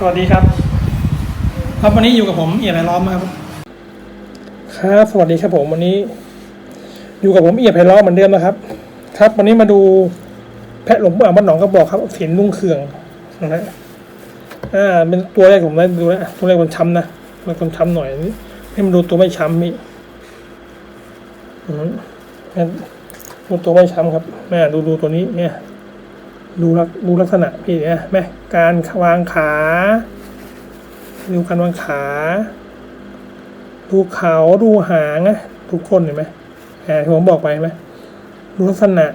สวัสดีครับ ครับวันนี้อยู่กับผมเอียดไพล้อมครับ ครับ สวัสดีครับผมวันนี้ อยู่กับผมเอียดไพล้อมเหมือนเดิมนะครับ ครับวันนี้มาดูแพะหลงปู่อ่างบ้านหนองกระบอกครับเสียนลุ่งเคืองนะฮะอ่าเป็นตัวแรกผมได้ดูแล้วตัวแรกคนช้ำนะมันคนช้ำหน่อยนี่ให้มันดูตัวไม่ช้ำนี่อืมให้ดูตัวไม่ช้ำครับแม่ดูดูตัวนี้เนี่ย ดูลักดูลักษณะพี่เนี่ยไหมการวางขาดูการวางขา ดูเขาดูหางนะทุกคนเห็นไหมแหมที่ผมบอกไปไหมดูลักษณะ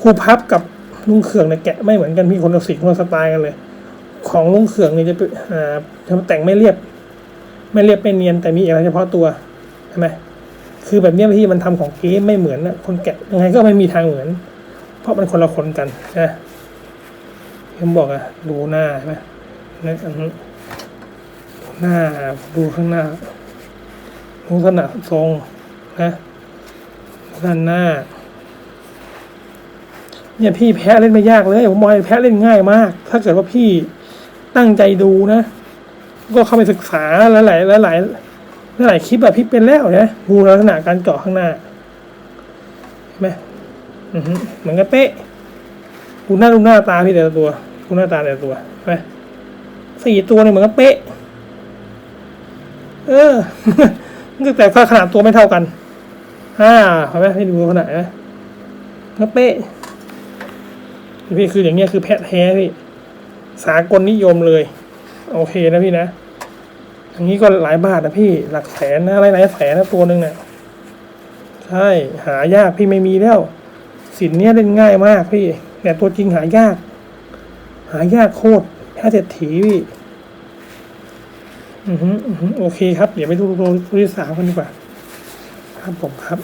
ครูพับกับลุงเขื่องเนี่ยแกะไม่เหมือนกันพี่คนละสีคนละสไตล์กันเลย ของลุงเขื่องเนี่ยจะเป็นอ่าทำแต่งไม่เรียบ ไม่เรียบไม่เนียนแต่มีเอกลักษณ์เฉพาะตัวใช่ไหมคือแบบนี้พี่มันทำของเก๊ไม่เหมือนนะคนแกะยังไงก็ไม่มีทางเหมือน เพราะมันคนละคนกันนะผมบอกอะดูหน้าใช่ไหมนั่นหน้าดูข้างหน้าดูขนาดทรงนะด้านหน้า เนี่ยพี่แพ้เล่นไม่ยากเลยผมมองให้แพ้เล่นง่ายมาก ถ้าเกิดว่าพี่ตั้งใจดูนะ ก็เข้าไปศึกษาหลายๆหลายๆหลายๆคลิปแบบพี่เป็นแล้วนะดูลักษณะการเจาะข้างหน้าเห็นไหม เหมือนกันเป๊ะดูหน้าดูหน้าตาพี่แต่ละตัวดูหน้าตาแต่ละตัวไหมสี่ตัวเนี่ยเหมือนกันเป๊ะ เออแต่แค่ขนาดตัวไม่เท่ากันอ่าเห็นไหมให้ดูขนาดนะเหมกันเป๊ะพี่คืออย่างเงี้ยคือแพทแท้พี่สากลนิยมเลย โอเคนะพี่นะอย่างนี้ก็หลายบาทนะพี่หลักแสนนะอะไรหลายแสนนะตัวหนึ่งเนี่ยใช่หายากพี่ไม่มีแล้ว สินเนี้ยเล่นง่ายมากพี่แต่ตัวจริงหายาก หายากโคตรแค่เศรษฐีพี่อือฮึอือโอเคครับ เดี๋ยวไปดูตัวที่สามกันดีกว่า ครับผมครับ